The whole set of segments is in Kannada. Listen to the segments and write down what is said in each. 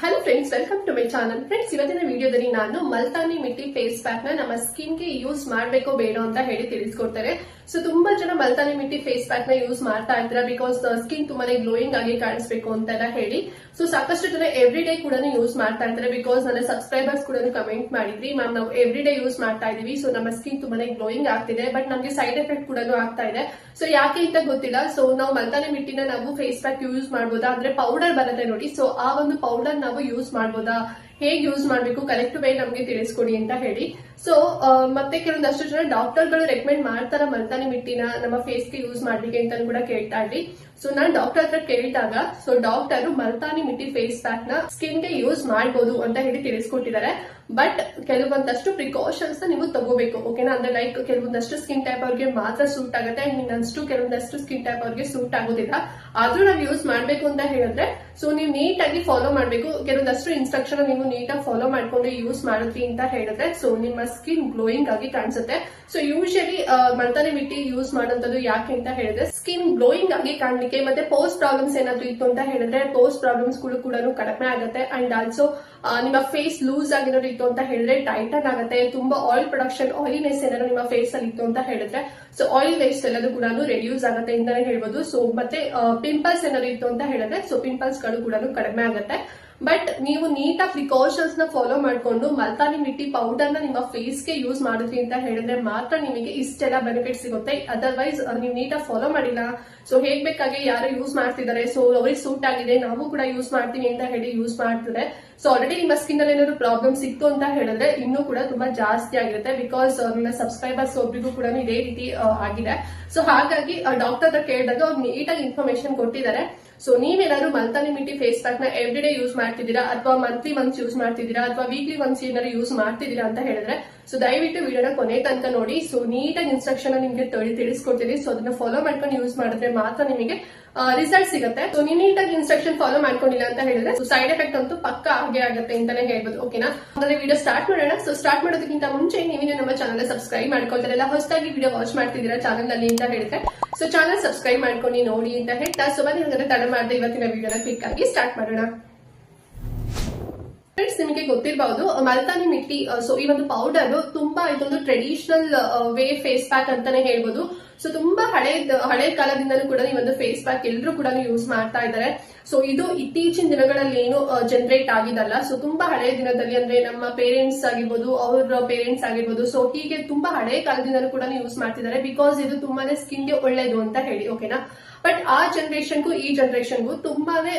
Hello friends welcome to my channel friends ಇವತ್ತಿನ ವಿಡಿಯೋದಲ್ಲಿ ನಾನು ಮಲ್ತಾನಿ ಮಿಟ್ಟಿ ಫೇಸ್ ಪ್ಯಾಕ್ನ ನಮ್ಮ ಸ್ಕಿನ್ಗೆ ಯೂಸ್ ಮಾಡಬೇಕೋ ಬೇಡ ಅಂತ ಹೇಳಿ ತಿಳಿಸ್ಕೊಡ್ತಾರೆ ಸೊ ತುಂಬಾ ಜನ ಮಲ್ತಾನಿ ಮಿಟ್ಟಿ ಫೇಸ್ ಪ್ಯಾಕ್ನ ಯೂಸ್ ಮಾಡ್ತಾ ಇರ್ತಾರೆ ಬಿಕಾಸ್ ಸ್ಕಿನ್ ತುಂಬಾನೇ ಗ್ಲೋಯಿಂಗ್ ಆಗಿ ಕಾಣಿಸ್ಬೇಕು ಅಂತ ಹೇಳಿ. ಸೊ ಸಾಕಷ್ಟು ಜನ ಎವ್ರಿ ಡೇ ಕೂಡ ಯೂಸ್ ಮಾಡ್ತಾ ಇರ್ತಾರೆ ಬಿಕಾಸ್ ನನ್ನ ಸಬ್ಸ್ಕ್ರೈಬರ್ಸ್ ಕೂಡ ಕಮೆಂಟ್ ಮಾಡಿದ್ರಿ. ಮ್ಯಾಮ್ ನಾವು ಎವ್ರಿ ಡೇ ಯೂಸ್ ಮಾಡ್ತಾ ಇದೀವಿ. ಸೊ ನಮ್ಮ ಸ್ಕಿನ್ ತುಂಬಾನೇ ಗ್ಲೋಯಿಂಗ್ ಆಗ್ತಿದೆ. ಬಟ್ ನಮಗೆ ಸೈಡ್ ಎಫೆಕ್ಟ್ ಕೂಡ ಆಗ್ತಾ ಇದೆ. ಸೊ ಯಾಕೆ ಅಂತ ಗೊತ್ತಿಲ್ಲ. ಸೊ ನಾವು ಮಲ್ತಾನಿ ಮಿಟ್ಟಿನ ನಾವು ಫೇಸ್ ಪ್ಯಾಕ್ ಯೂಸ್ ಮಾಡ್ಬೋದಾ? ಅಂದ್ರೆ ಪೌಡರ್ ಬರುತ್ತೆ ನೋಡಿ. ಸೊ ಆ ಒಂದು ಪೌಡರ್ ನಾವು ಯೂಸ್ ಮಾಡ್ಬೋದಾ? ಹೇಗೆ ಯೂಸ್ ಮಾಡಬೇಕು ಕರೆಕ್ಟ್ ವೇ ನಮಗೆ ತಿಳಿಸ್ಕೊಡಿ ಅಂತ ಹೇಳಿ. ಸೊ ಮತ್ತೆ ಕೆಲವೊಂದಷ್ಟು ಜನ ಡಾಕ್ಟರ್ಗಳು ರೆಕಮೆಂಡ್ ಮಾಡ್ತಾರ ಮಲ್ತಾನಿ ಮಿಟ್ಟಿನ ನಮ್ಮ ಫೇಸ್ಗೆ ಯೂಸ್ ಮಾಡ್ಲಿಕ್ಕೆ ಅಂತ ಕೂಡ ಕೇಳ್ತಾ ಇದ್ರಿ. ಸೊ ನಾನು ಡಾಕ್ಟರ್ ಹತ್ರ ಕೇಳಿದಾಗ so doctor Multani mitti face ಪ್ಯಾಕ್ನ ಸ್ಕಿನ್ಗೆ ಯೂಸ್ ಮಾಡಬಹುದು ಅಂತ ಹೇಳಿ ತಿಳಿಸ್ಕೊಟ್ಟಿದ್ದಾರೆ. ಬಟ್ ಕೆಲವೊಂದಷ್ಟು ಪ್ರಿಕಾಷನ್ಸ್ ನೀವು ತಗೋಬೇಕು ಓಕೆನಾ ಅಂದ್ರೆ ಲೈಕ್ ಕೆಲವೊಂದಷ್ಟು ಸ್ಕಿನ್ ಟೈಪ್ ಅವ್ರಿಗೆ ಮಾತ್ರ ಸೂಟ್ ಆಗುತ್ತೆ ಇನ್ನಷ್ಟು ಕೆಲವೊಂದಷ್ಟು ಸ್ಕಿನ್ ಟೈಪ್ ಅವ್ರಿಗೆ ಸೂಟ್ ಆಗೋದಿಲ್ಲ. ಆದ್ರೂ ನಾವು ಯೂಸ್ ಮಾಡ್ಬೇಕು ಅಂತ ಹೇಳಿದ್ರೆ ಸೊ ನೀವು ನೀಟಾಗಿ ಫಾಲೋ ಮಾಡಬೇಕು. ಕೆಲವೊಂದಷ್ಟು ಇನ್ಸ್ಟ್ರಕ್ಷನ್ ನೀವು ನೀಟಾಗಿ ಫಾಲೋ ಮಾಡ್ಕೊಂಡು ಯೂಸ್ ಮಾಡಿದ್ರಿ ಅಂತ ಹೇಳಿದ್ರೆ ಸೊ ನಿಮ್ಮ ಸ್ಕಿನ್ ಗ್ಲೋಯಿಂಗ್ ಆಗಿ ಕಾಣಿಸುತ್ತೆ. So usually Multani mitti use ಮಾಡೋಂಥದ್ದು ಯಾಕೆ ಅಂತ ಹೇಳಿದ್ರೆ ಸ್ಕಿನ್ ಗ್ಲೋಯಿಂಗ್ ಆಗಿ ಕಾಣಲಿಕ್ಕೆ ಮತ್ತೆ ಪೋಸ್ಟ್ ಪ್ರಾಬ್ಲಮ್ಸ್ ಏನಾದ್ರು ಇತ್ತು ಅಂತ ಹೇಳಿದ್ರೆ ಪೋಸ್ಟ್ ಪ್ರಾಬ್ಲಮ್ಸ್ಗಳು ಕೂಡ ಕಡಿಮೆ ಆಗುತ್ತೆ. ಅಂಡ್ ಆಲ್ಸೋ ನಿಮ್ಮ ಫೇಸ್ ಲೂಸ್ ಆಗಿರೋದು ಇತ್ತು ಅಂತ ಹೇಳಿದ್ರೆ ಟೈಟನ್ ಆಗುತ್ತೆ. ತುಂಬಾ ಆಯಿಲ್ ಪ್ರೊಡಕ್ಷನ್ ಆಯಿಲಿನೆಸ್ ಏನಾದ್ರು ನಿಮ್ಮ ಫೇಸ್ ಅಲ್ಲಿ ಇತ್ತು ಅಂತ ಹೇಳಿದ್ರೆ ಸೊ ಆಯಿಲ್ ವೇಸ್ಟ್ ಎಲ್ಲದು ಕೂಡ ರೆಡ್ಯೂಸ್ ಆಗುತ್ತೆ ಅಂತಾನೆ ಹೇಳ್ಬೋದು. ಸೊ ಮತ್ತೆ ಪಿಂಪಲ್ಸ್ ಏನಾದ್ರು ಇತ್ತು ಅಂತ ಹೇಳಿದ್ರೆ ಸೊ ಪಿಂಪಲ್ಸ್ಗಳು ಕೂಡ ಕಡಿಮೆ ಆಗುತ್ತೆ. ಬಟ್ ನೀವು ನೀಟಾಗಿ ಪ್ರಿಕಾಷನ್ಸ್ನ ಫಾಲೋ ಮಾಡಿಕೊಂಡು ಮಲ್ತಾನಿ ಮಿಟ್ಟಿ ಪೌಡರ್ನ ನಿಮ್ಮ ಫೇಸ್ಗೆ ಯೂಸ್ ಮಾಡಿದ್ರಿ ಅಂತ ಹೇಳಿದ್ರೆ ಮಾತ್ರ ನಿಮಗೆ ಇಷ್ಟೆಲ್ಲ ಬೆನಿಫಿಟ್ ಸಿಗುತ್ತೆ. ಅದರ್ವೈಸ್ ನೀವು ನೀಟಾಗಿ ಫಾಲೋ ಮಾಡಿಲ್ಲ. ಸೊ ಹೇಗ್ ಬೇಕಾಗಿ ಯಾರು ಯೂಸ್ ಮಾಡ್ತಿದ್ದಾರೆ? ಸೊ ಅವ್ರಿಗೆ ಸೂಟ್ ಆಗಿದೆ. ನಾವು ಕೂಡ ಯೂಸ್ ಮಾಡ್ತೀವಿ ಅಂತ ಹೇಳಿ ಯೂಸ್ ಮಾಡ್ತಿದ್ರೆ ಸೊ ಆಲ್ರೆಡಿ ನಿಮ್ಮ ಸ್ಕಿನ್ ಅಲ್ಲಿ ಏನಾದ್ರು ಪ್ರಾಬ್ಲಮ್ ಸಿಕ್ತು ಅಂತ ಹೇಳಿದ್ರೆ ಇನ್ನೂ ಕೂಡ ತುಂಬಾ ಜಾಸ್ತಿ ಆಗಿರುತ್ತೆ ಬಿಕಾಸ್ ನಿಮ್ಮ ಸಬ್ಸ್ಕ್ರೈಬರ್ಸ್ ಒಬ್ರಿಗೂ ಕೂಡ ಇದೇ ರೀತಿ ಆಗಿದೆ. ಸೊ ಹಾಗಾಗಿ ಡಾಕ್ಟರ್ ಕೇಳಿದಾಗ ಅವ್ರು ನೀಟಾಗಿ ಇನ್ಫಾರ್ಮೇಶನ್ ಕೊಟ್ಟಿದ್ದಾರೆ. ಸೊ ನೀವೇನಾದ್ರು ಮಲ್ತಾನಿ ಮಿಟ್ಟಿ ಫೇಸ್ ಪ್ಯಾಕ್ನ ಎವ್ರಿ ಡೇ ಯೂಸ್ ಮಾಡ್ತಿದ್ದೀರಾ? ಅಥವಾ ಮಂತ್ಲಿ ಒನ್ಸ್ ಯೂಸ್ ಮಾಡ್ತಿದ್ದೀರಾ? ಅಥವಾ ವೀಕ್ಲಿ ಒನ್ಸ್ ಏನಾದ್ರು ಯೂಸ್ ಮಾಡ್ತಿದ್ದೀರಾ ಅಂತ ಹೇಳಿದ್ರೆ ಸೊ ದಯವಿಟ್ಟು ವಿಡಿಯೋನ ಕೊನೆ ತನಕ ನೋಡಿ. ಸೊ ನೀಟಾಗಿ ಇನ್ಸ್ಟ್ರಕ್ಷನ್ ನಿಮಗೆ ತಿಳಿ ತಿಳಿಸ್ಕೊಡ್ತೀನಿ. ಸೊ ಅದನ್ನ ಫಾಲೋ ಮಾಡ್ಕೊಂಡು ಯೂಸ್ ಮಾಡಿದ್ರೆ ಮಾತ್ರ ನಿಮಗೆ ರಿಸಲ್ಟ್ ಸಿಗುತ್ತೆ. ಸೊ ನೀವು ನೀಟಾಗಿ ಇನ್ಸ್ಟ್ರಕ್ಷನ್ ಫಾಲೋ ಮಾಡ್ಕೊಂಡಿಲ್ಲ ಅಂತ ಹೇಳಿದ್ರೆ ಸೈಡ್ ಎಫೆಕ್ಟ್ ಅಂತೂ ಪಕ್ಕ ಹಾಗೆ ಆಗುತ್ತೆ ಅಂತಾನೆ ಹೇಳ್ಬೋದು ಓಕೆನಾ ಅಂದ್ರೆ ವಿಡಿಯೋ ಸ್ಟಾರ್ಟ್ ಮಾಡೋಣ. ಸೊ ಸ್ಟಾರ್ಟ್ ಮಾಡೋದಕ್ಕಿಂತ ಮುಂಚೆ ನೀವೇನು ನಮ್ಮ ಚಾನಲ್ ಸಬ್ಸ್ಕ್ರೈಬ್ ಮಾಡ್ಕೊಳ್ತಾರಲ್ಲ ಹೊಸದಾಗಿ ವಿಡಿಯೋ ವಾಚ್ ಮಾಡ್ತಿದ್ದೀರಾ ಚಾನಲ್ನಲ್ಲಿ ಅಂತ ಹೇಳಿದ್ರೆ ಸೊ ಚಾನಲ್ ಸಬ್ಸ್ಕ್ರೈಬ್ ಮಾಡ್ಕೊಂಡು ನೋಡಿ ಅಂತ ಹೇಳ್ತಾ. ಸೊ ಬನ್ನಿ, ಹಾಗಾದ್ರೆ ತಡ ಮಾಡದೆ ಇವತ್ತಿನ ವಿಡಿಯೋನ ಕ್ಲಿಕ್ ಆಗಿ ಸ್ಟಾರ್ಟ್ ಮಾಡೋಣ. ನಿಮಗೆ ಗೊತ್ತಿರಬಹುದು ಮಲ್ತಾನಿ ಮಿಟ್ಟಿ ಸೊ ಈ ಒಂದು ಪೌಡರ್ ತುಂಬಾ ಇದೊಂದು ಟ್ರೆಡಿಷನಲ್ ವೇ ಫೇಸ್ ಪ್ಯಾಕ್ ಅಂತಾನೆ ಹೇಳ್ಬೋದು. ಸೊ ತುಂಬಾ ಹಳೆ ಹಳೆ ಕಾಲದಿಂದಲೂ ಕೂಡ ಈ ಒಂದು ಫೇಸ್ ಪ್ಯಾಕ್ ಎಲ್ಲರೂ ಕೂಡ ಯೂಸ್ ಮಾಡ್ತಾ ಇದ್ದಾರೆ. ಸೊ ಇದು ಇತ್ತೀಚಿನ ದಿನಗಳಲ್ಲಿ ಏನು ಜನರೇಟ್ ಆಗಿದಲ್ಲ ಸೊ ತುಂಬಾ ಹಳೆ ದಿನದಲ್ಲಿ ಅಂದ್ರೆ ನಮ್ಮ ಪೇರೆಂಟ್ಸ್ ಆಗಿರ್ಬೋದು, ಅವ್ರ ಪೇರೆಂಟ್ಸ್ ಆಗಿರ್ಬೋದು. ಸೊ ಹೀಗೆ ತುಂಬಾ ಹಳೆ ಕಾಲದಿಂದಲೂ ಕೂಡ ಯೂಸ್ ಮಾಡ್ತಿದ್ದಾರೆ. ಬಿಕಾಸ್ ಇದು ತುಂಬಾನೇ ಸ್ಕಿನ್ಗೆ ಒಳ್ಳೇದು ಅಂತ ಹೇಳಿ ಓಕೆನಾ ಬಟ್ ಆ ಜನರೇಷನ್ಗೂ ಈ ಜನರೇಷನ್ಗೂ ತುಂಬಾನೇ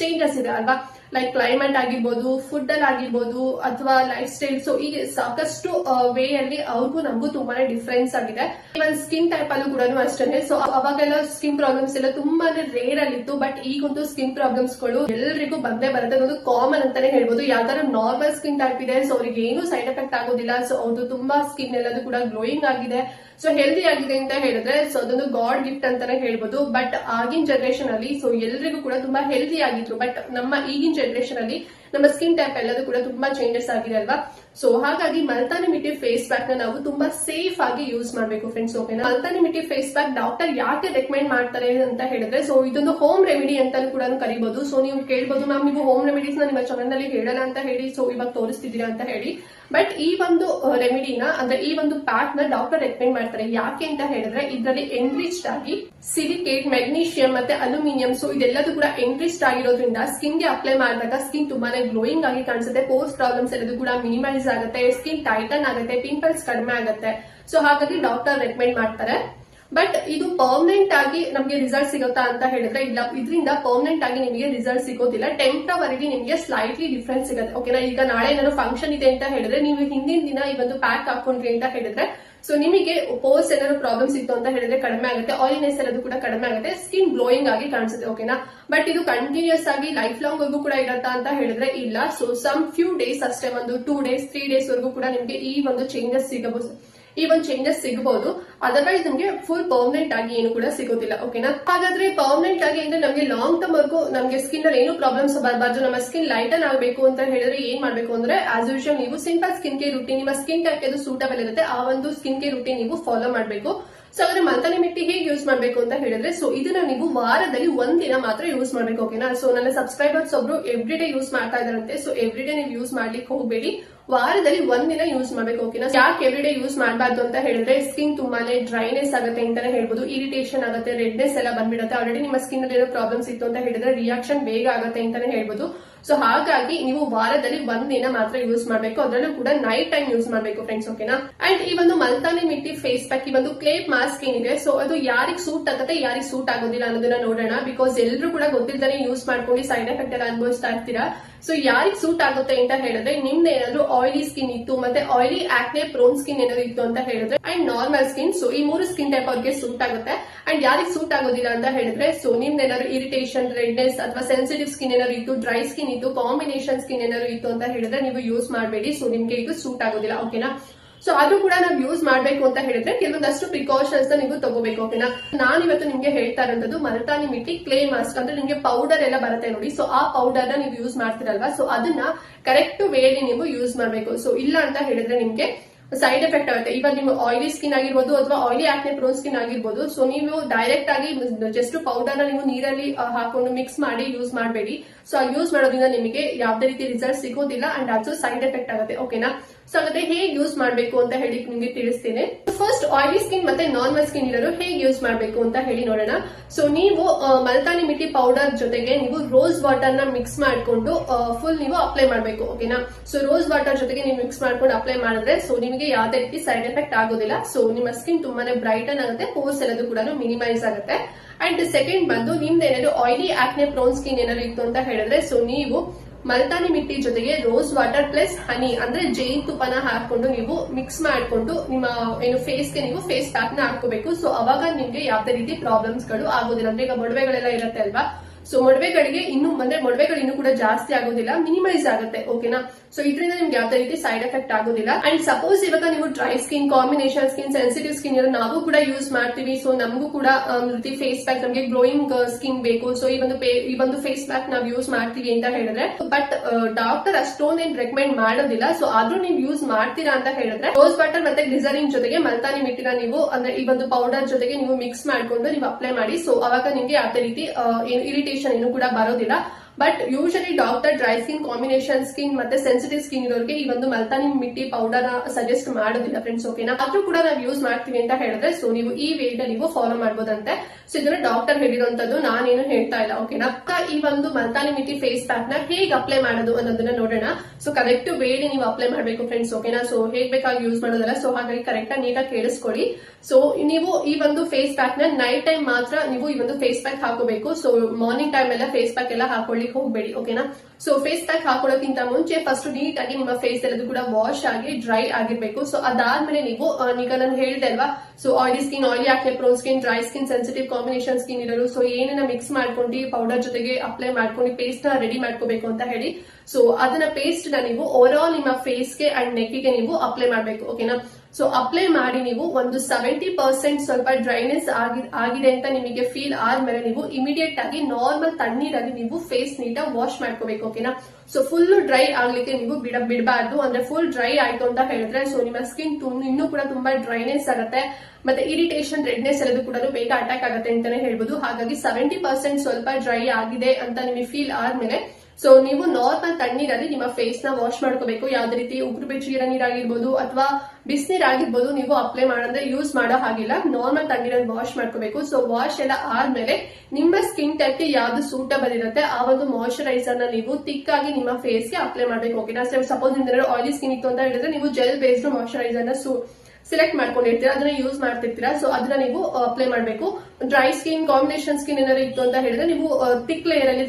ಚೇಂಜಸ್ ಇದೆ ಅಲ್ವಾ? ಲೈಕ್ ಕ್ಲೈಮೇಟ್ ಆಗಿರ್ಬೋದು ಫುಡ್ ಅಲ್ಲಿ ಆಗಿರ್ಬೋದು, ಅಥವಾ ಲೈಫ್ ಸ್ಟೈಲ್ ಸೊ ಈಗ ಸಾಕಷ್ಟು ವೇ ಅಲ್ಲಿ ಅವ್ರಿಗೂ ನಮಗೂ ತುಂಬಾನೇ ಡಿಫ್ರೆನ್ಸ್ ಆಗಿದೆ. ಇವನ್ ಸ್ಕಿನ್ ಟೈಪ್ ಅಲ್ಲೂ ಕೂಡ ಅಷ್ಟೇ ಸೊ ಅವಾಗೆಲ್ಲ ಸ್ಕಿನ್ ಪ್ರಾಬ್ಲಮ್ಸ್ ಎಲ್ಲ ತುಂಬಾನೇ ರೇರ್ ಆಗಿತ್ತು ಬಟ್ ಈಗೊಂದು ಸ್ಕಿನ್ ಪ್ರಾಬ್ಲಮ್ಸ್ಗಳು ಎಲ್ಲರಿಗೂ ಬಂದೇ ಬರುತ್ತೆ ಅದೊಂದು ಕಾಮನ್ ಅಂತಾನೆ ಹೇಳ್ಬೋದು. ಯಾವ್ದಾರ ನಾರ್ಮಲ್ ಸ್ಕಿನ್ ಟೈಪ್ ಇದೆ. ಸೊ ಅವ್ರಿಗೆ ಏನು ಸೈಡ್ ಎಫೆಕ್ಟ್ ಆಗೋದಿಲ್ಲ. ಸೊ ಅವ್ರದ್ದು ತುಂಬಾ ಸ್ಕಿನ್ ಎಲ್ಲದೂ ಕೂಡ ಗ್ಲೋಯಿಂಗ್ ಆಗಿದೆ. ಸೊ ಹೆಲ್ದಿ ಆಗಿದೆ ಅಂತ ಹೇಳಿದ್ರೆ ಸೊ ಅದೊಂದು ಗಾಡ್ ಗಿಫ್ಟ್ ಅಂತಾನೆ ಹೇಳ್ಬೋದು. ಬಟ್ ಆಗಿನ ಜನರೇಷನ್ ಅಲ್ಲಿ ಸೊ ಎಲ್ರಿಗೂ ಕೂಡ ತುಂಬಾ ಹೆಲ್ದಿ ಆಗಿದ್ರು. ಬಟ್ ನಮ್ಮ ಈಗಿನ ಜನರೇಷನ್ ಅಲ್ಲಿ, ನಮ್ಮ ಸ್ಕಿನ್ ಟೈಪ್ ಎಲ್ಲದೂ ಕೂಡ ತುಂಬಾ ಚೇಂಜಸ್ ಆಗಿದೆ ಅಲ್ವಾ? ಸೊ ಹಾಗಾಗಿ ಮಲ್ತಾನಿ ಮಿಟ್ಟಿ ಫೇಸ್ ಪ್ಯಾಕ್ನ ನಾವು ತುಂಬಾ ಸೇಫ್ ಆಗಿ ಯೂಸ್ ಮಾಡಬೇಕು ಫ್ರೆಂಡ್ಸ್ ಓಕೆನಾ Multani mitti face pack doctor ಯಾಕೆ ರೆಕಮೆಂಡ್ ಮಾಡ್ತಾರೆ ಅಂತ ಹೇಳಿದ್ರೆ ಸೊ ಇದೊಂದು ಹೋಮ್ ರೆಮಿಡಿ ಅಂತಾನು ಕೂಡ ಕರಿಬಹುದು ಸೊ ನೀವು ಕೇಳ್ಬೋದು ಮ್ಯಾಮ್ ನೀವು ಹೋಮ್ ರೆಮಿಡೀಸ್ನ ನಿಮ್ಮ ಚಾನಲ್ನಲ್ಲಿ ಹೇಳಲ್ಲ ಅಂತ ಹೇಳಿ ಸೊ ಇವಾಗ ತೋರಿಸ್ತಿದ್ದೀರಾ ಅಂತ ಹೇಳಿ. ಬಟ್ ಈ ಒಂದು ರೆಮಿಡಿನ ಅಂದ್ರೆ ಈ ಒಂದು ಪ್ಯಾಕ್ನ ಡಾಕ್ಟರ್ ರೆಕಮೆಂಡ್ ಮಾಡ್ತಾರೆ. ಯಾಕೆ ಅಂತ ಹೇಳಿದ್ರೆ, ಇದರಲ್ಲಿ ಎನ್ರಿಚ್ಡ್ ಆಗಿ ಸಿಲಿಕೇಟ್ ಮೆಗ್ನೀಷಿಯಂ ಮತ್ತೆ ಅಲ್ಯೂಮಿನಿಯಂ ಸೊ ಇದೆಲ್ಲದೂ ಕೂಡ ಎನ್ರಿಚ್ಡ್ ಆಗಿರೋದ್ರಿಂದ ಸ್ಕಿನ್ಗೆ ಅಪ್ಲೈ ಮಾಡಿದಾಗ ಸ್ಕಿನ್ ತುಂಬಾನೇ ಗ್ಲೋಯಿಂಗ್ ಆಗಿ ಕಾಣಿಸುತ್ತೆ. ಪೋಸ್ಟ್ ಪ್ರಾಬ್ಲಮ್ಸ್ ಎಲ್ಲದೂ ಕೂಡ ಮಿನಿಮೈಸ್ ಆಗುತ್ತೆ. ಸ್ಕಿನ್ ಟೈಟನ್ ಆಗುತ್ತೆ ಪಿಂಪಲ್ಸ್ ಕಡಿಮೆ ಆಗುತ್ತೆ. ಸೊ ಹಾಗಾಗಿ ಡಾಕ್ಟರ್ ರೆಕಮೆಂಡ್ ಮಾಡ್ತಾರೆ. ಬಟ್ ಇದು ಪರ್ಮನೆಂಟ್ ಆಗಿ ನಮಗೆ ರಿಸಲ್ಟ್ ಸಿಗುತ್ತಾ ಅಂತ ಹೇಳಿದ್ರೆ ಇಲ್ಲ. ಇದರಿಂದ ಪರ್ಮನೆಂಟ್ ಆಗಿ ನಿಮಗೆ ರಿಸಲ್ಟ್ ಸಿಗೋದಿಲ್ಲ. ಟೆಂಪ್ರವರಿಗೆ ನಿಮಗೆ ಸ್ಲೈಟ್ಲಿ ಡಿಫ್ರೆನ್ಸ್ ಸಿಗುತ್ತೆ. ಓಕೆನಾ ಈಗ ನಾಳೆ ಏನಾದ್ರು ಫಂಕ್ಷನ್ ಇದೆ ಅಂತ ಹೇಳಿದ್ರೆ ನೀವು ಹಿಂದಿನ ದಿನ ಈ ಒಂದು ಪ್ಯಾಕ್ ಹಾಕೊಂಡ್ರಿ ಅಂತ ಹೇಳಿದ್ರೆ ಸೊ ನಿಮಗೆ ಪೋಸ್ ಏನಾದ್ರು ಪ್ರಾಬ್ಲಮ್ಸ್ ಇತ್ತು ಅಂತ ಹೇಳಿದ್ರೆ ಕಡಿಮೆ ಆಗುತ್ತೆ. ಆಯಿಲಿನೆಸ್ ಎಲ್ಲದು ಕೂಡ ಕಡಿಮೆ ಆಗುತ್ತೆ. ಸ್ಕಿನ್ ಗ್ಲೋಯಿಂಗ್ ಆಗಿ ಕಾಣಿಸುತ್ತೆ ಓಕೆನಾ ಬಟ್ ಇದು ಕಂಟಿನ್ಯೂಸ್ ಆಗಿ ಲೈಫ್ ಲಾಂಗ್ ವರ್ಗೂ ಕೂಡ ಇರತ್ತಾ ಅಂತ ಹೇಳಿದ್ರೆ ಇಲ್ಲ. ಸೊ ಸಮ್ ಫ್ಯೂ ಡೇಸ್ ಅಷ್ಟೇ, ಒಂದು ಟೂ ಡೇಸ್ ತ್ರೀ ಡೇಸ್ ವರೆಗೂ ಕೂಡ ನಿಮಗೆ ಈ ಒಂದು ಚೇಂಜಸ್ ಸಿಗಬಹುದು. ಈ ಒಂದು ಚೇಂಜಸ್ ಸಿಗಬಹುದು ಅದರ್ವೈಸ್ ನಮಗೆ ಫುಲ್ ಪರ್ಮನೆಂಟ್ ಆಗಿ ಏನು ಕೂಡ ಸಿಗೋದಿಲ್ಲ. ಓಕೆನಾ ಹಾಗಾದ್ರೆ ಪರ್ಮನೆಂಟ್ ಆಗಿ ಅಂದ್ರೆ ನಮಗೆ ಲಾಂಗ್ ಟರ್ಮ್ ವರ್ಗೂ ನಮಗೆ ಸ್ಕಿನ್ನಲ್ಲಿ ಏನು ಪ್ರಾಬ್ಲಮ್ಸ್ ಬರಬಾರ್ದು. ನಮ್ಮ ಸ್ಕಿನ್ ಲೈಟನ್ ಆಗಬೇಕು ಅಂತ ಹೇಳಿದ್ರೆ ಏನ್ ಮಾಡಬೇಕು ಅಂದ್ರೆ ಆಸ್ ಯೂಶಲ್ ನೀವು ಸಿಂಪಲ್ ಸ್ಕಿನ್ ಕೇರ್ ರುಟೀನ್ ನಿಮ್ಮ ಸ್ಕಿನ್ ಟೈಪ್ ಅದು ಸೂಟಬಲ್ ಇರುತ್ತೆ. ಆ ಒಂದು ಸ್ಕಿನ್ ಕೇರ್ ರುಟೀನ್ ನೀವು ಫಾಲೋ ಮಾಡಬೇಕು. ಸೊ ಅದರ ಮಂಥಲಿ ಮಿಟ್ಟಿ ಹೇಗೆ ಯೂಸ್ ಮಾಡಬೇಕು ಅಂತ ಹೇಳಿದ್ರೆ ಸೊ ಇದನ್ನ ನೀವು ವಾರದಲ್ಲಿ ಒಂದಿನ ಮಾತ್ರ ಯೂಸ್ ಮಾಡಬೇಕು ಓಕೆನಾ ಸೊ ನನ್ನ ಸಬ್ಸ್ಕ್ರೈಬರ್ಸ್ ಒಬ್ರು ಎವ್ರಿ ಡೇ ಯೂಸ್ ಮಾಡ್ತಾ ಇದಾರಂತೆ ಸೊ ಎವ್ರಿ ಡೇ ನೀವು ಯೂಸ್ ಮಾಡ್ಲಿಕ್ಕೆ ಹೋಗಬೇಡಿ. ವಾರದಲ್ಲಿ ಒಂದಿನ ಯೂಸ್ ಮಾಡ್ಬೇಕು ಓಕೆನಾ ಯಾಕೆ ಎವ್ರಿ ಡೇ ಯೂಸ್ ಮಾಡಬಾರ್ದು ಅಂತ ಹೇಳಿದ್ರೆ ಸ್ಕಿನ್ ತುಂಬಾನೇ ಡ್ರೈನೆಸ್ ಆಗುತ್ತೆ ಅಂತಾನೆ ಹೇಳ್ಬೋದು ಇರಿಟೇಷನ್ ಆಗುತ್ತೆ ರೆಡ್ನೆಸ್ ಎಲ್ಲ ಬಂದ್ಬಿಡುತ್ತೆ. ಆಲ್ರೆಡಿ ನಿಮ್ಮ ಸ್ಕಿನ್ ಅಲ್ಲಿ ಏನೋ ಪ್ರಾಬ್ಲಮ್ಸ್ ಇತ್ತು ಅಂತ ಹೇಳಿದ್ರೆ ರಿಯಾಕ್ಷನ್ ಬೇಗ ಆಗುತ್ತೆ ಅಂತಾನೆ ಹೇಳ್ಬೋದು. ಸೊ ಹಾಗಾಗಿ ನೀವು ವಾರದಲ್ಲಿ ಒಂದ್ ದಿನ ಮಾತ್ರ ಯೂಸ್ ಮಾಡಬೇಕು. ಅದರಲ್ಲೂ ಕೂಡ ನೈಟ್ ಟೈಮ್ ಯೂಸ್ ಮಾಡಬೇಕು ಫ್ರೆಂಡ್ಸ್ ಓಕೆನಾ ಅಂಡ್ ಈ ಒಂದು ಮಲ್ತಾನಿ ಮಿಟ್ಟಿ ಫೇಸ್ ಪ್ಯಾಕ್ ಈ ಒಂದು ಕ್ಲೇಪ್ ಮಾಸ್ಕ್ ಏನಿದೆ ಸೊ ಅದು ಯಾರಿಗೆ ಸೂಟ್ ಆಗುತ್ತೆ, ಯಾರಿಗೆ ಸೂಟ್ ಆಗೋದಿಲ್ಲ ಅನ್ನೋದನ್ನ ನೋಡೋಣ. ಬಿಕಾಸ್ ಎಲ್ಲರೂ ಕೂಡ ಗೊತ್ತಿಲ್ದಾನೆ ಯೂಸ್ ಮಾಡ್ಕೊಂಡು ಸೈಡ್ ಎಫೆಕ್ಟ್ ಎಲ್ಲ ಅನುಭವಿಸ್ತಾ ಇರ್ತೀರಾ? ಸೊ ಯಾರಿಗೆ ಸೂಟ್ ಆಗುತ್ತೆ ಅಂತ ಹೇಳಿದ್ರೆ, ನಿಮ್ದು ಏನಾದ್ರು ಆಯಿಲಿ ಸ್ಕಿನ್ ಇತ್ತು, ಮತ್ತೆ ಆಯಿಲಿ ಆಕ್ನೆ ಪ್ರೋನ್ ಸ್ಕಿನ್ ಏನಾದ್ರು ಇತ್ತು ಅಂತ ಹೇಳಿದ್ರೆ ಅಂಡ್ ನಾರ್ಮಲ್ ಸ್ಕಿನ್ ಸೊ ಈ ಮೂರು ಸ್ಕಿನ್ ಟೈಪ್ ಅವ್ರಿಗೆ ಸೂಟ್ ಆಗುತ್ತೆ. ಅಂಡ್ ಯಾರಿಗೆ ಸೂಟ್ ಆಗೋದಿಲ್ಲ ಅಂತ ಹೇಳಿದ್ರೆ ಸೊ ನಿಮ್ದು ಏನಾದ್ರು ಇರಿಟೇಷನ್ ರೆಡ್ನೆಸ್ ಅಥವಾ ಸೆನ್ಸಿಟಿವ್ ಸ್ಕಿನ್ ಏನಾದ್ರು ಇತ್ತು ಡ್ರೈ ಸ್ಕಿನ್ ಇತ್ತು ಕಾಂಬಿನೇಷನ್ ಸ್ಕಿನ್ ಏನಾದ್ರು ಇತ್ತು ಅಂತ ಹೇಳಿದ್ರೆ ನೀವು ಯೂಸ್ ಮಾಡಬೇಡಿ. ಸೊ ನಿಮ್ಗೆ ಇದು ಸೂಟ್ ಆಗೋದಿಲ್ಲ. ಓಕೆನಾ ಸೊ ಅದು ಕೂಡ ನಾವು ಯೂಸ್ ಮಾಡಬೇಕು ಅಂತ ಹೇಳಿದ್ರೆ ಕೆಲವೊಂದಷ್ಟು ಪ್ರಿಕಾಷನ್ಸ್ ನೀವು ತಗೋಬೇಕು. ಓಕೆನಾ ನಾನು ಇವತ್ತು ನಿಮ್ಗೆ ಹೇಳ್ತಾ ಇರೋದು ಮರತಾನಿ ಮಿಟ್ಟಿ ಕ್ಲೇ ಮಾಸ್ಕ್ ಅಂದ್ರೆ ನಿಮ್ಗೆ ಪೌಡರ್ ಎಲ್ಲ ಬರುತ್ತೆ ನೋಡಿ. ಸೊ ಆ ಪೌಡರ್ನ ನೀವು ಯೂಸ್ ಮಾಡ್ತಿರಲ್ವಾ? ಸೊ ಅದನ್ನ ಕರೆಕ್ಟ್ ವೇಲಿ ನೀವು ಯೂಸ್ ಮಾಡಬೇಕು. ಸೊ ಇಲ್ಲ ಅಂತ ಹೇಳಿದ್ರೆ ನಿಮ್ಗೆ ಸೈಡ್ ಎಫೆಕ್ಟ್ ಆಗುತ್ತೆ. ಇವಾಗ ನೀವು ಆಯಿಲಿ ಸ್ಕಿನ್ ಆಗಿರ್ಬೋದು ಅಥವಾ ಆಯಿಲಿ ಆಕ್ನೆ ಪ್ರೋನ್ ಸ್ಕಿನ್ ಆಗಿರ್ಬೋದು ಸೊ ನೀವು ಡೈರೆಕ್ಟ್ ಆಗಿ ಜಸ್ಟ್ ಪೌಡರ್ನ ನೀವು ನೀರಲ್ಲಿ ಹಾಕೊಂಡು ಮಿಕ್ಸ್ ಮಾಡಿ ಯೂಸ್ ಮಾಡಬೇಡಿ. ಸೊ ಯೂಸ್ ಮಾಡೋದ್ರಿಂದ ನಿಮಗೆ ಯಾವುದೇ ರೀತಿ ರಿಸಲ್ಟ್ ಸಿಗೋದಿಲ್ಲ ಅಂಡ್ ಆಲ್ಸೋ ಸೈಡ್ ಎಫೆಕ್ಟ್ ಆಗುತ್ತೆ. ಓಕೆನಾ ಸೊ ಹಾಗಾದ್ರೆ ಹೇಗೆ ಯೂಸ್ ಮಾಡಬೇಕು ಅಂತ ಹೇಳಿ ನಿಮಗೆ ತಿಳಿಸ್ತೇನೆ. ಫಸ್ಟ್ ಆಯಿಲಿ ಸ್ಕಿನ್ ಮತ್ತೆ ನಾರ್ಮಲ್ ಸ್ಕಿನ್ ಇರೋರು ಹೇಗೆ ಯೂಸ್ ಮಾಡಬೇಕು ಅಂತ ಹೇಳಿ ನೋಡೋಣ. ಸೊ ನೀವು ಮಲ್ತಾನಿ ಮಿಟ್ಟಿ ಪೌಡರ್ ಜೊತೆಗೆ ನೀವು ರೋಸ್ ವಾಟರ್ನ ಮಿಕ್ಸ್ ಮಾಡ್ಕೊಂಡು ಫುಲ್ ನೀವು ಅಪ್ಲೈ ಮಾಡಬೇಕು. ಓಕೆನಾ ಸೊ ರೋಸ್ ವಾಟರ್ ಜೊತೆಗೆ ನೀವು ಮಿಕ್ಸ್ ಮಾಡ್ಕೊಂಡು ಅಪ್ಲೈ ಮಾಡಿದ್ರೆ ಸೊ ನಿಮಗೆ ಯಾವುದೇ ರೀತಿ ಸೈಡ್ ಎಫೆಕ್ಟ್ ಆಗೋದಿಲ್ಲ. ಸೊ ನಿಮ್ಮ ಸ್ಕಿನ್ ತುಂಬಾನೇ ಬ್ರೈಟನ್ ಆಗುತ್ತೆ ಪೋರ್ಸ್ ಎಲ್ಲದು ಕೂಡ ಮಿನಿಮೈಸ್ ಆಗುತ್ತೆ. ಅಂಡ್ ಸೆಕೆಂಡ್ ಬಂದು, ನಿಮ್ದು ಏನಾದ್ರು ಆಯಿಲಿ ಆಕ್ನೆ ಪ್ರೋನ್ ಸ್ಕಿನ್ ಏನಾದ್ರು ಇತ್ತು ಅಂತ ಹೇಳಿದ್ರೆ ಸೊ ನೀವು ಮಲ್ತಾನಿ ಮಿಟ್ಟಿ ಜೊತೆಗೆ ರೋಸ್ ವಾಟರ್ ಪ್ಲಸ್ ಹನಿ ಅಂದ್ರೆ ಜೇನ್ ತುಪ್ಪನ ಹಾಕೊಂಡು ನೀವು ಮಿಕ್ಸ್ ಮಾಡ್ಕೊಂಡು ನಿಮ್ಮ, ಏನು ಫೇಸ್ಗೆ ನೀವು ಫೇಸ್ ಪ್ಯಾಕ್ನ ಹಾಕೋಬೇಕು ಸೊ ಅವಾಗ ನಿಮ್ಗೆ ಯಾವ್ದೇ ರೀತಿ ಪ್ರಾಬ್ಲಮ್ಸ್ಗಳು ಆಗೋದಿಲ್ಲ. ಅಂದ್ರೆ ಈಗ ಮೊಡವೆಗಳೆಲ್ಲ ಇರುತ್ತೆ ಅಲ್ವಾ? ಸೊ ಮೊಡವೆಗಳಿಗೆ ಇನ್ನು ಅಂದ್ರೆ ಮೊಡವೆಗಳು ಇನ್ನು ಕೂಡ ಜಾಸ್ತಿ ಆಗೋದಿಲ್ಲ ಮಿನಿಮೈಸ್ ಆಗುತ್ತೆ ಓಕೆನಾ ಸೊ ಇದರಿಂದ ನಿಮ್ಗೆ ಯಾವ್ದೇ ರೀತಿ ಸೈಡ್ ಎಫೆಕ್ಟ್ ಆಗೋದಿಲ್ಲ. ಅಂಡ್ ಸಪೋಸ್ ಇವಾಗ ನೀವು dry skin combination skin sensitive skin ಇರೋ ನಾವು ಕೂಡ ಯೂಸ್ ಮಾಡ್ತೀವಿ. ಸೊ ನಮಗೂ ಕೂಡ ಫೇಸ್ ಪ್ಯಾಕ್ ನಮಗೆ ಗ್ಲೋಯಿಂಗ್ ಸ್ಕಿನ್ ಬೇಕು. ಸೊ ಈ ಒಂದು ಈ ಒಂದು ಫೇಸ್ ಪ್ಯಾಕ್ ನಾವು ಯೂಸ್ ಮಾಡ್ತೀವಿ ಅಂತ ಹೇಳಿದ್ರೆ. ಬಟ್ ಡಾಕ್ಟರ್ ಅಷ್ಟೊಂದೇನ್ ರೆಕಮೆಂಡ್ ಮಾಡೋದಿಲ್ಲ. ಸೊ ಆದ್ರೂ ನೀವು ಯೂಸ್ ಮಾಡ್ತೀರಾ ಅಂತ ಹೇಳಿದ್ರೆ ರೋಸ್ ವಾಟರ್ ಮತ್ತೆ ಗ್ಲಿಸರಿನ್ ಜೊತೆಗೆ ಮಲ್ತಾನಿ ಮಿಟ್ಟಿನ ನೀವು, ಅಂದ್ರೆ ಈ ಒಂದು ಪೌಡರ್ ಜೊತೆಗೆ ನೀವು ಮಿಕ್ಸ್ ಮಾಡ್ಕೊಂಡು ನೀವು ಅಪ್ಲೈ ಮಾಡಿ. ಸೊ ಅವಾಗ ನಿಮ್ಗೆ ಯಾವ್ದೇ ರೀತಿ ಇರಿಟೇಷನ್ ಏನು ಕೂಡ ಬರೋದಿಲ್ಲ. But usually doctor dry skin combination skin ಮತ್ತೆ ಸೆನ್ಸಿಟಿವ್ ಸ್ಕಿನ್ ಇರೋರಿಗೆ ಈ ಒಂದು ಮಲ್ತಾನಿ ಮಿಟ್ಟಿ ಪೌಡರ್ ಸಜೆಸ್ಟ್ ಮಾಡೋದಿಲ್ಲ ಫ್ರೆಂಡ್ಸ್ ಓಕೆನಾ ಆದ್ರೂ ಕೂಡ ನಾವು ಯೂಸ್ ಮಾಡ್ತೀವಿ ಅಂತ ಹೇಳಿದ್ರೆ ಸೊ ನೀವು ಈ ವೇಡ ನೀವು ಫಾಲೋ ಮಾಡಬಹುದಂತೆ ಸೊ ಇದನ್ನ ಡಾಕ್ಟರ್ ಹೇಳಿರುವಂತದ್ದು ನಾನೇನು ಹೇಳ್ತಾ ಇಲ್ಲ ಓಕೆನಾ ಈ ಒಂದು ಮಲ್ತಾನಿ ಮಿಟ್ಟಿ ಫೇಸ್ ಪ್ಯಾಕ್ನ ಹೇಗೆ ಅಪ್ಲೈ ಮಾಡೋದು ಅನ್ನೋದನ್ನ ನೋಡೋಣ. ಸೊ ಕರೆಕ್ಟ್ ವೇಲಿ ನೀವು ಅಪ್ಲೈ ಮಾಡಬೇಕು ಫ್ರೆಂಡ್ಸ್ ಓಕೆನಾ ಸೊ ಹೇಗ್ ಬೇಕಾಗಿ ಯೂಸ್ ಮಾಡೋದಲ್ಲ ಸೊ ಹಾಗಾಗಿ ಕರೆಕ್ಟ್ ಆಗಿ ನೀಟಾಗಿ ಕೇಳಿಸ್ಕೊಳ್ಳಿ. ಸೊ ನೀವು ಈ ಒಂದು ಫೇಸ್ ಪ್ಯಾಕ್ನ ನೈಟ್ ಟೈಮ್ ಮಾತ್ರ ನೀವು ಈ ಒಂದು ಫೇಸ್ ಪ್ಯಾಕ್ ಹಾಕೋಬೇಕು ಸೊ ಮಾರ್ನಿಂಗ್ ಟೈಮ್ ಎಲ್ಲ ಫೇಸ್ ಪ್ಯಾಕ್ ಎಲ್ಲ ಹಾಕೊಳ್ಳಿಕ್ಕೆ ಹೋಗ್ಬೇಡಿ ಓಕೆನಾ ಸೊ ಫೇಸ್ ಪ್ಯಾಕ್ ಹಾಕೊಳ್ಳೋಕ್ಕಿಂತ ಮುಂಚೆ ಫಸ್ಟ್ ನೀಟ್ ಆಗಿ ನಿಮ್ಮ ಫೇಸ್ ಎಲ್ಲದು ಕೂಡ ವಾಶ್ ಆಗಿ ಡ್ರೈ ಆಗಿರ್ಬೇಕು. ಸೊ ಅದಾದ್ಮೇಲೆ ನೀವು ಈಗ ನಾನು ಹೇಳಿದೆ ಅಲ್ವಾ? ಸೊ ಆಯಿಲಿ ಸ್ಕಿನ್ ಆಯಿಲಿ ಹಾಕಿ prone skin dry skin sensitive combination skin ಇರೋರು ಸೊ ಏನೇನ ಮಿಕ್ಸ್ ಮಾಡ್ಕೊಂಡು ಪೌಡರ್ ಜೊತೆಗೆ ಅಪ್ಲೈ ಮಾಡ್ಕೊಂಡು ಪೇಸ್ಟ್ ರೆಡಿ ಮಾಡ್ಕೋಬೇಕು ಅಂತ ಹೇಳಿ. ಸೊ ಅದನ್ನ ಪೇಸ್ಟ್ನ ನೀವು ಓವರ್ ಆಲ್ ನಿಮ್ಮ ಫೇಸ್ಗೆ ಅಂಡ್ ನೆಕ್ಗೆ ನೀವು ಅಪ್ಲೈ ಮಾಡಬೇಕು ಓಕೆನಾ ಸೊ ಅಪ್ಲೈ ಮಾಡಿ ನೀವು ಒಂದು ಸೆವೆಂಟಿ ಪರ್ಸೆಂಟ್ ಸ್ವಲ್ಪ ಡ್ರೈನೆಸ್ ಆಗಿದೆ ಅಂತ ನಿಮಗೆ ಫೀಲ್ ಆದ್ಮೇಲೆ ನೀವು ಇಮಿಡಿಯೇಟ್ ಆಗಿ ನಾರ್ಮಲ್ ತಣ್ಣೀರಲ್ಲಿ ನೀವು ಫೇಸ್ ನೀಟಾಗಿ ವಾಶ್ ಮಾಡ್ಕೋಬೇಕು ಓಕೆನಾ ಸೊ ಫುಲ್ ಡ್ರೈ ಆಗ್ಲಿಕ್ಕೆ ನೀವು ಬಿಡ, ಬಿಡಬಾರ್ದು. ಅಂದ್ರೆ ಫುಲ್ ಡ್ರೈ ಆಯ್ತು ಅಂತ ಹೇಳಿದ್ರೆ ಸೊ ನಿಮ್ಮ ಸ್ಕಿನ್ ಇನ್ನೂ ಕೂಡ ತುಂಬಾ ಡ್ರೈನೆಸ್ ಆಗುತ್ತೆ. ಮತ್ತೆ ಇರಿಟೇಷನ್ ರೆಡ್ನೆಸ್ ಎಲ್ಲದು ಕೂಡ ಬೇಗ ಅಟ್ಯಾಕ್ ಆಗುತ್ತೆ ಅಂತಾನೆ ಹೇಳ್ಬೋದು. ಹಾಗಾಗಿ ಸೆವೆಂಟಿ ಪರ್ಸೆಂಟ್ ಸ್ವಲ್ಪ ಡ್ರೈ ಆಗಿದೆ ಅಂತ ನಿಮಗೆ ಫೀಲ್ ಆದ್ಮೇಲೆ ಸೊ ನೀವು ನಾರ್ಮಲ್ ತಣ್ಣೀರಲ್ಲಿ ನಿಮ್ಮ ಫೇಸ್ನ ವಾಶ್ ಮಾಡ್ಕೋಬೇಕು. ಯಾವ್ದೇ ರೀತಿ ಉಗುರು ಬೆಚ್ಚಗಿರೋ ನೀರಾಗಿರ್ಬೋದು ಅಥವಾ ಬಿಸಿನೀರ್ ಆಗಿರ್ಬೋದು ನೀವು ಅಪ್ಲೈ ಮಾಡಂದ್ರೆ ಯೂಸ್ ಮಾಡೋ ಹಾಗಿಲ್ಲ. ನಾರ್ಮಲ್ ತಣ್ಣೀರಲ್ಲಿ ವಾಶ್ ಮಾಡ್ಕೋಬೇಕು. ಸೊ ವಾಶ್ ಎಲ್ಲ ಆದ್ಮೇಲೆ ನಿಮ್ಮ ಸ್ಕಿನ್ ಟೈಪ್ಗೆ ಯಾವ್ದು ಸೂಟಬಲ್ ಇರುತ್ತೆ, ಆ ಒಂದು ಮಾಯಶ್ಚರೈಸರ್ ನೀವು ತಿಕ್ ಆಗಿ ನಿಮ್ಮ ಫೇಸ್ಗೆ ಅಪ್ಲೈ ಮಾಡ್ಬೇಕು. ಓಕೆನಾ ಸಪೋಸ್ ನಿಮ್ದು ಆಯಿಲಿ ಸ್ಕಿನ್ ಇತ್ತು ಅಂತ ಹೇಳಿದ್ರೆ ನೀವು ಜೆಲ್ ಬೇಸ್ಡ್ ಮಾಯಶ್ಚರೈಸರ್ನ ಸೆಲೆಕ್ಟ್ ಮಾಡ್ಕೊಂಡಿರ್ತೀರಾ, ಅದನ್ನ ಯೂಸ್ ಮಾಡ್ತಿರ್ತೀರಾ. ಸೊ ಅದನ್ನ ನೀವು ಅಪ್ಲೈ ಮಾಡಬೇಕು. ಡ್ರೈ ಸ್ಕಿನ್ ಕಾಂಬಿನೇಷನ್ ಸ್ಕಿನ್ ಏನಾದ್ರು ಇತ್ತು ಅಂತ ಹೇಳಿದ್ರೆ ನೀವು ತಿಕ್ ಲೇಯರ್ ಅಲ್ಲಿ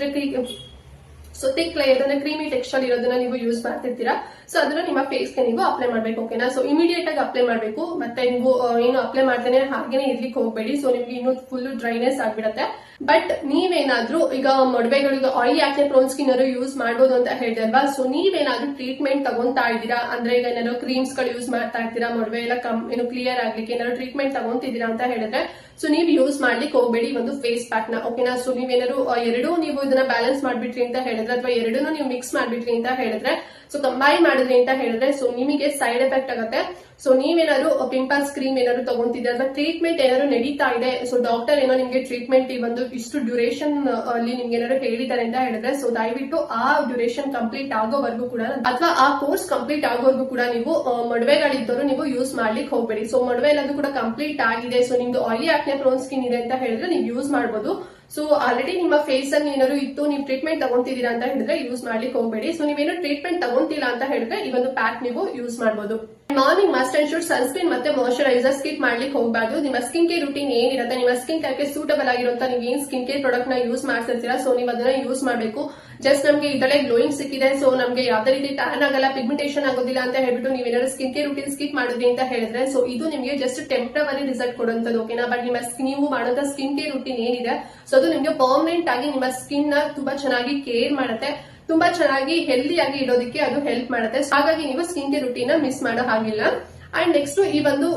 ಸೊ ತಿಕ್ ಲೇಯರ್ ಅಂದ್ರೆ ಕ್ರೀಮಿ ಟೆಕ್ಸ್ಚರ್ ಇರೋದನ್ನ ನೀವು ಯೂಸ್ ಮಾಡ್ತಿರ್ತೀರಾ? ಸೊ ಅದನ್ನ ನಿಮ್ಮ ಫೇಸ್ಗೆ ನೀವು ಅಪ್ಲೈ ಮಾಡಬೇಕು ಓಕೆನಾ ಸೊ ಇಮಿಡಿಯೇಟ್ ಆಗಿ ಅಪ್ಲೈ ಮಾಡಬೇಕು. ಮತ್ತೆ ನೀವು ಏನು ಅಪ್ಲೈ ಮಾಡ್ತೇನೆ ಹಾಗೇನೆ ಇರ್ಲಿಕ್ಕೆ ಹೋಗಬೇಡಿ. ಸೊ ನಿಮ್ಗೆ ಇನ್ನು ಫುಲ್ ಡ್ರೈನೆಸ್ ಆಗ್ಬಿಡತ್ತೆ. ಬಟ್ ನೀವೇನಾದ್ರೂ, ಈಗ ಮೊಡವೆಗಳಿಗೆ ಆಯಿಲ್ ಯಾಕೆ ಪ್ರೋನ್ ಸ್ಕಿನ್ ಯೂಸ್ ಮಾಡಬಹುದು ಅಂತ ಹೇಳಿದಲ್ವಾ ಸೊ ನೀವೇನಾದ್ರೂ ಟ್ರೀಟ್ಮೆಂಟ್ ತಗೊಂತಾ ಇದ್ದೀರಾ? ಅಂದ್ರೆ ಈಗ ಏನಾದ್ರು ಕ್ರೀಮ್ಸ್ಗಳು ಯೂಸ್ ಮಾಡ್ತಾ ಇರ್ತೀರಾ? ಮೊಡವೆ ಎಲ್ಲ ಕಮ್, ಏನು ಕ್ಲಿಯರ್ ಆಗ್ಲಿಕ್ಕೆ ಏನಾದ್ರು ಟ್ರೀಟ್ಮೆಂಟ್ ತಗೊಂತಿದ್ದೀರಾ ಅಂತ ಹೇಳಿದ್ರೆ ಸೊ ನೀವು ಯೂಸ್ ಮಾಡ್ಲಿಕ್ಕೆ ಹೋಗಬೇಡಿ ಒಂದು ಫೇಸ್ ಪ್ಯಾಕ್ನ ಓಕೆನಾ ಸೊ ನೀವೇನಾದ್ರು ಎರಡೂ ನೀವು ಇದನ್ನ ಬ್ಯಾಲೆನ್ಸ್ ಮಾಡ್ಬಿಟ್ರಿ ಅಂತ ಹೇಳಿದ್ರೆ, ಅಥವಾ ಎರಡನ್ನೂ ನೀವು ಮಿಕ್ಸ್ ಮಾಡ್ಬಿಟ್ರಿ ಅಂತ ಹೇಳಿದ್ರೆ ಸೊ ಕಂಬೈನ್ ಮಾಡಿದ್ರಿ ಅಂತ ಹೇಳಿದ್ರೆ ಸೊ ನಿಮಗೆ ಸೈಡ್ ಎಫೆಕ್ಟ್ ಆಗುತ್ತೆ. ಸೊ ನೀವೇನಾದ್ರು ಪಿಂಪಲ್ಸ್ ಕ್ರೀಮ್ ಏನಾದ್ರು ತಗೊಂತಿದ್ರೆ ಅಥವಾ ಟ್ರೀಟ್ಮೆಂಟ್ ಏನಾದ್ರು ನಡೀತಾ ಇದೆ. ಸೊ ಡಾಕ್ಟರ್ ಏನೋ ನಿಮಗೆ ಟ್ರೀಟ್ಮೆಂಟ್ ಈ ಒಂದು ಇಷ್ಟು ಡ್ಯೂರೇಷನ್ ಅಲ್ಲಿ ನಿಮ್ಗೆ ಏನಾದ್ರು ಹೇಳಿದ್ದಾರೆ ಅಂತ ಹೇಳಿದ್ರೆ ಸೊ ದಯವಿಟ್ಟು ಆ ಡ್ಯೂರೇಷನ್ ಕಂಪ್ಲೀಟ್ ಆಗೋವರೆಗೂ ಕೂಡ ಅಥವಾ ಆ ಕೋರ್ಸ್ ಕಂಪ್ಲೀಟ್ ಆಗೋವರೆಗೂ ಕೂಡ ನೀವು ಮಡವೆಗಳಿದ್ದವರು ನೀವು ಯೂಸ್ ಮಾಡ್ಲಿಕ್ಕೆ ಹೋಗ್ಬೇಡಿ. ಸೊ ಮಡುವೆ ಎಲ್ಲದು ಕೂಡ ಕಂಪ್ಲೀಟ್ ಆಗಿದೆ. ಸೊ ನಿಮ್ದು ಆಯಿಲಿ ಆಕ್ನೆ ಪ್ರೋನ್ ಸ್ಕಿನ್ ಇದೆ ಅಂತ ಹೇಳಿದ್ರೆ, ನೀವು ಯೂಸ್ ಮಾಡಬಹುದು ಸೊ ಆಲ್ರೆಡಿ ನಿಮ್ಮ ಫೇಸ್ ಅಲ್ಲಿ ಏನಾದ್ರು ಇತ್ತು, ನೀವು ಟ್ರೀಟ್ಮೆಂಟ್ ತಗೊಂತಿದ್ದೀರಾ ಅಂತ ಹೇಳಿದ್ರೆ ಯೂಸ್ ಮಾಡ್ಲಿಕ್ಕೆ ಹೋಗಬೇಡಿ. ಸೊ ನೀವೇನು ಟ್ರೀಟ್ಮೆಂಟ್ ತಗೊಂತಿಲ್ಲ ಅಂತ ಹೇಳಿದ್ರೆ ಈ ಒಂದು ಪ್ಯಾಕ್ ನೀವು ಯೂಸ್ ಮಾಡಬಹುದು morning must and should sunscreen ಮತ್ತೆ ಮಾಯಶ್ಚರೈಸರ್ ಸ್ಕಿಪ್ ಮಾಡ್ಲಿಕ್ಕೆ ಹೋಗಬಾರ್ದು. ನಿಮ್ಮ ಸ್ಕಿನ್ ಕೇರ್ ರುಟೀನ್ ಏನಿರುತ್ತೆ, ನಿಮ್ಮ ಸ್ಕಿನ್ ಕೇರ್ಗೆ ಸೂಟಬಲ್ ಆಗಿರುವಂತ ನೀವು ಏನ್ ಸ್ಕಿನ್ ಕೇರ್ ಪ್ರಾಡಕ್ಟ್ನ ಯೂಸ್ ಮಾಡ್ತಿರ್ತೀರಾ ಸೊ ನೀವು ಅದನ್ನ ಯೂಸ್ ಮಾಡಬೇಕು. ಜಸ್ಟ್ ನಮಗೆ ಇದರಲ್ಲೇ ಗ್ಲೋಯಿಂಗ್ ಸಿಕ್ಕಿದೆ ಸೊ ನಮಗೆ ಯಾವುದೇ ರೀತಿ ಟ್ಯಾನ್ ಆಗಲ್ಲ ಪಿಗ್ಮೆಂಟೇಷನ್ ಆಗೋದಿಲ್ಲ ಅಂತ ಹೇಳ್ಬಿಟ್ಟು ನೀವೇನಾದ್ರು ಸ್ಕಿನ್ ಕೇರ್ ರುಟೀನ್ ಸ್ಕಿಪ್ ಮಾಡಿದ್ರಿ ಅಂತ ಹೇಳಿದ್ರೆ ಸೊ ಇದು ನಿಮಗೆ ಜಸ್ಟ್ ಟೆಂಪ್ರವರಿ ರಿಸಲ್ಟ್ ಕೊಡುವಂತದ್ದು ಓಕೆನಾ ಬಟ್ ನಿಮ್ಮ ಸ್ಕಿನ್ ನೀವು ಮಾಡುವಂತ ಸ್ಕಿನ್ ಕೇರ್ ರುಟೀನ್ ಏನಿದೆ ಸೊ ಅದು ನಿಮಗೆ ಪರ್ಮನೆಂಟ್ ಆಗಿ ನಿಮ್ಮ ಸ್ಕಿನ್ನ ತುಂಬಾ ಚೆನ್ನಾಗಿ ಕೇರ್ ಮಾಡುತ್ತೆ. ತುಂಬಾ ಚೆನ್ನಾಗಿ ಹೆಲ್ದಿ ಆಗಿ ಇಡೋದಕ್ಕೆ ಅದು ಹೆಲ್ಪ್ ಮಾಡುತ್ತೆ. ಹಾಗಾಗಿ ನೀವು ಸ್ಕಿನ್ ಕೇರ್ ರುಟೀನ್ ಮಿಸ್ ಮಾಡೋ ಹಾಗಿಲ್ಲ. ಅಂಡ್ ನೆಕ್ಸ್ಟ್ ಈ ಒಂದು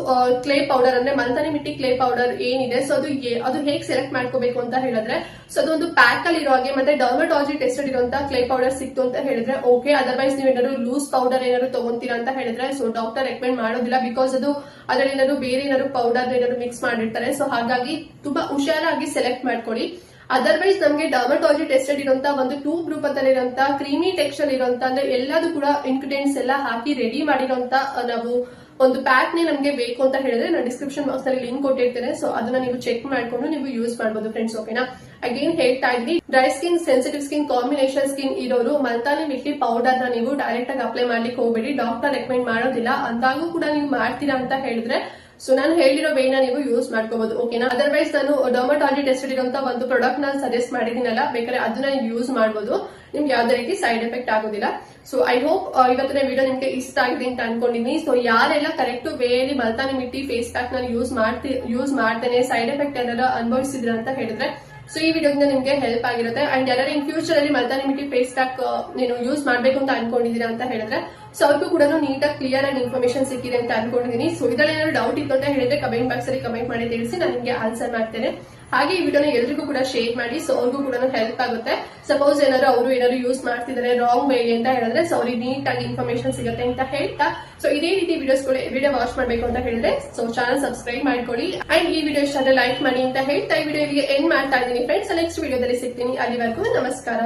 ಕ್ಲೇ ಪೌಡರ್ ಅಂದ್ರೆ ಮಲ್ತಾನಿ ಮಿಟ್ಟಿ ಕ್ಲೇ ಪೌಡರ್ ಏನಿದೆ ಸೊ ಅದು ಅದು ಹೇಗೆ ಸೆಲೆಕ್ಟ್ ಮಾಡ್ಕೋಬೇಕು ಅಂತ ಹೇಳಿದ್ರೆ ಸೊ ಅದೊಂದು ಪ್ಯಾಕ್ ಅಲ್ಲಿ ಇರೋ ಹಾಗೆ, ಮತ್ತೆ ಡರ್ಮಟಾಲಜಿ ಟೆಸ್ಟೆಡ್ ಇರುವಂತ ಕ್ಲೇ ಪೌಡರ್ ಸಿಕ್ತು ಅಂತ ಹೇಳಿದ್ರೆ ಓಕೆ ಅದರ್ವೈಸ್ ನೀವು ಏನಾದ್ರು ಲೂಸ್ ಪೌಡರ್ ಏನಾದ್ರು ತಗೊಂತೀರಾ ಅಂತ ಹೇಳಿದ್ರೆ ಸೊ ಡಾಕ್ಟರ್ ರೆಕಮೆಂಡ್ ಮಾಡೋದಿಲ್ಲ ಬಿಕಾಸ್ ಅದು ಅದರಲ್ಲಿ ಏನಾದ್ರು ಬೇರೆ ಏನಾದ್ರು ಪೌಡರ್ ಏನಾದ್ರು ಮಿಕ್ಸ್ ಮಾಡಿರ್ತಾರೆ. ಸೊ ಹಾಗಾಗಿ ತುಂಬಾ ಹುಷಾರಾಗಿ ಸೆಲೆಕ್ಟ್ ಮಾಡ್ಕೊಳ್ಳಿ. ಅದರ್ವೈಸ್ ನಮಗೆ ಡರ್ಮಟಾಲಜಿ ಟೆಸ್ಟೆಡ್ ಇರುವಂತ ಒಂದು ಟ್ಯೂಬ್ ರೂಪದಲ್ಲಿ ಇರುವಂತ ಕ್ರೀಮಿ ಟೆಕ್ಸ್ಚರ್ ಇರುವಂತ ಅಂದ್ರೆ ಎಲ್ಲದೂ ಕೂಡ ಇಂಗ್ರೀಡಿಯೆಂಟ್ಸ್ ಎಲ್ಲ ಹಾಕಿ ರೆಡಿ ಮಾಡಿರುವಂತ ಅಹ್, ನಾವು ಒಂದು ಪ್ಯಾಕ್ ನೇ ನಮಗೆ ಬೇಕು ಅಂತ ಹೇಳಿದ್ರೆ ನಾನು ಡಿಸ್ಕ್ರಿಪ್ಷನ್ ಬಾಕ್ಸ್ನಲ್ಲಿ ಲಿಂಕ್ ಕೊಟ್ಟಿರ್ತೇನೆ. ಸೊ ಅದನ್ನ ನೀವು ಚೆಕ್ ಮಾಡ್ಕೊಂಡು ನೀವು ಯೂಸ್ ಮಾಡಬಹುದು ಫ್ರೆಂಡ್ಸ್ ಓಕೆನಾ ಅಗೇನ್ ಹೇಳ್ತಾ ಇದ್ವಿ dry skin sensitive skin combination skin ಇರೋರು ಮಲ್ತಾನಿ ಮಿಟ್ಟಿ ಪೌಡರ್ನ ನೀವು ಡೈರೆಕ್ಟ್ ಆಗಿ ಅಪ್ಲೈ ಮಾಡ್ಲಿಕ್ಕೆ ಹೋಗಬೇಡಿ. ಡಾಕ್ಟರ್ ರೆಕಮೆಂಡ್ ಮಾಡೋದಿಲ್ಲ. ಅಂದಾಗೂ ಕೂಡ ನೀವು ಮಾಡ್ತೀರಾ ಅಂತ ಹೇಳಿದ್ರೆ ಸೊ ನಾನು ಹೇಳಿರೋ ವೇನ ನೀವು ಯೂಸ್ ಮಾಡ್ಕೋಬಹುದು ಓಕೆನಾ ಅದರ್ವೈಸ್ ನಾನು ಡರ್ಮಟಾಲಜಿ ಟೆಸ್ಟೆಡ್ ಇರುವಂತ ಒಂದು ಪ್ರಾಡಕ್ಟ್ ನಾನು ಸಜೆಸ್ಟ್ ಮಾಡಿದ್ದೀನಲ್ಲ, ಬೇಕಾದ್ರೆ ಅದನ್ನ ಯೂಸ್ ಮಾಡಬಹುದು ನಿಮ್ಗೆ ಯಾವ್ದೇ ರೀತಿ ಸೈಡ್ ಎಫೆಕ್ಟ್ ಆಗೋದಿಲ್ಲ. ಸೊ ಐ ಹೋಪ್ ಇವತ್ತಿನ ವಿಡಿಯೋ ನಿಮ್ಗೆ ಇಷ್ಟ ಆಗಿದೆ ಅಂತ ಅನ್ಕೊಂಡಿದ್ದೀನಿ ಸೊ ಯಾರೆಲ್ಲ correct ವೇಲಿ Multani mitti face pack ನಾನು ಯೂಸ್ ಮಾಡ್ತೀನಿ ಯೂಸ್ ಮಾಡ್ತೇನೆ ಸೈಡ್ ಎಫೆಕ್ಟ್ ಏನಾರ ಅನುಭವಿಸಿದ್ರ ಅಂತ ಹೇಳಿದ್ರೆ ಸೊ ಈ ವಿಡಿಯೋದಿಂದ ನಿಮ್ಗೆ ಹೆಲ್ಪ್ ಆಗಿರುತ್ತೆ. ಅಂಡ್ ಯಾರು ಇನ್ ಫ್ಯೂಚರ್ ಅಲ್ಲಿ ಮಲ್ತಾನಿಮಿಟಿ ಫೇಸ್ ಪ್ಯಾಕ್ ನೀನು ಯೂಸ್ ಮಾಡ್ಬೇಕು ಅಂತ ಅನ್ಕೊಂಡಿದ್ದೀರಾ ಅಂತ ಹೇಳಿದ್ರೆ ಸೊ ಅವ್ರಿಗೂ ಕೂಡ ನೀಟಾಗಿ ಕ್ಲಿಯರ್ ಆಗಿ ಇನ್ಫಾರ್ಮೇಶನ್ ಸಿಕ್ಕಿದೆ ಅಂತ ಅನ್ಕೊಂಡಿದ್ದೀನಿ. ಸೊ ಇದರಲ್ಲಿ ಏನಾದ್ರು ಡೌಟ್ ಇತ್ತು ಅಂತ ಹೇಳಿದ್ರೆ ಕಮೆಂಟ್ ಬಾಕ್ಸ್ ಅಲ್ಲಿ ಕಮೆಂಟ್ ಮಾಡಿ ತಿಳಿಸಿ, ನಾನು ನಿಮ್ಗೆ ಆನ್ಸರ್ ಮಾಡ್ತೇನೆ. ಹಾಗೆ ಈ ವಿಡಿಯೋನ ಎಲ್ರಿಗೂ ಕೂಡ ಶೇರ್ ಮಾಡಿ ಸೊ ಅವ್ರಿಗೂ ಕೂಡ ಹೆಲ್ಪ್ ಆಗುತ್ತೆ. ಸಪೋಸ್ ಏನಾದ್ರು ಅವರು ಏನಾದ್ರು ಯೂಸ್ ಮಾಡ್ತಿದ್ದಾರೆ ರಾಂಗ್ ವೇ ಅಂತ ಹೇಳಿದ್ರೆ ಸೊ ಅವ್ರಿಗೆ ನೀಟ್ ಇನ್ಫಾರ್ಮೇಶನ್ ಸಿಗುತ್ತೆ ಅಂತ ಹೇಳ್ತಾ. ಸೊ ಇದೇ ರೀತಿ ವಿಡಿಯೋಸ್ ವಿಡಿಯೋ ವಾಚ್ ಮಾಡಬೇಕು ಅಂತ ಹೇಳಿದ್ರೆ ಸೊ ಚಾನಲ್ ಸಬ್ಸ್ಕ್ರೈಬ್ ಮಾಡ್ಕೊಳ್ಳಿ. ಅಂಡ್ ಈ ವಿಡಿಯೋ ಇಷ್ಟ ಲೈಕ್ ಮಾಡಿ ಅಂತ ಹೇಳ್ತಾ ಈ ವಿಡಿಯೋ ಇಲ್ಲಿಗೆ ಎಂಡ್ ಮಾಡ್ತಾ ಇದ್ದೀನಿ. ಫ್ರೆಂಡ್ಸ್ ನೆಕ್ಸ್ಟ್ ವಿಡಿಯೋದಲ್ಲಿ ಸಿಗ್ತೀನಿ. ಅಲ್ಲಿವರೆಗೂ ನಮಸ್ಕಾರ.